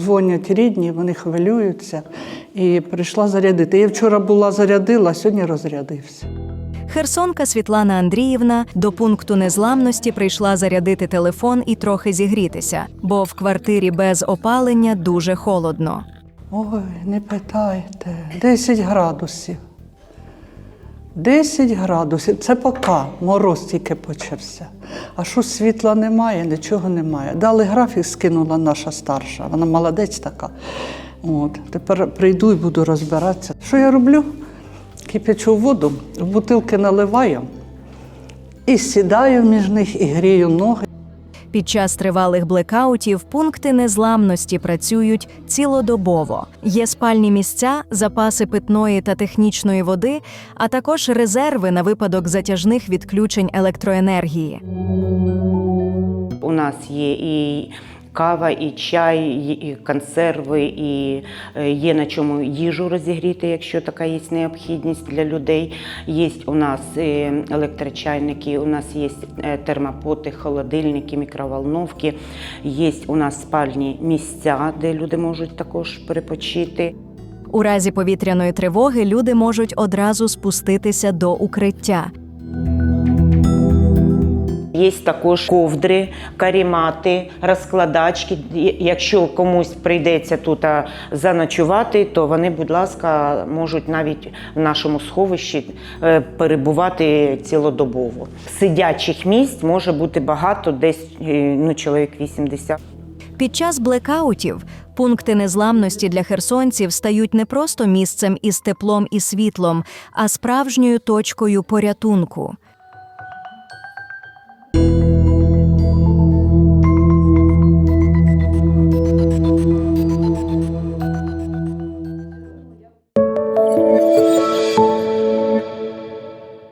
Дзвонять рідні, вони хвилюються і прийшла зарядити. Я вчора була зарядила, а сьогодні розрядився. Херсонка Світлана Андріївна до пункту незламності прийшла зарядити телефон і трохи зігрітися, бо в квартирі без опалення дуже холодно. Ой, не питайте. 10 градусів. 10 градусів. Це поки мороз тільки почався. А що світла немає, нічого немає. Дали графік, скинула наша старша. Вона молодець така. От. Тепер прийду і буду розбиратися. Що я роблю? Кипячу воду, в бутилки наливаю і сідаю між них і грію ноги. Під час тривалих блекаутів пункти незламності працюють цілодобово. Є спальні місця, запаси питної та технічної води, а також резерви на випадок затяжних відключень електроенергії. У нас є і кава, і чай, і консерви, і е, є на чому їжу розігріти, якщо така є необхідність для людей. Є у нас е, електрочайники, у нас є е, термопоти, холодильники, мікроволновки, є у нас спальні місця, де люди можуть також перепочити. У разі повітряної тривоги люди можуть одразу спуститися до укриття. Є також ковдри, карімати, розкладачки. Якщо комусь прийдеться тут заночувати, то вони, будь ласка, можуть навіть в нашому сховищі е, перебувати цілодобово. Сидячих місць може бути багато, десь е, ну, чоловік 80. Під час блекаутів пункти незламності для херсонців стають не просто місцем із теплом і світлом, а справжньою точкою порятунку.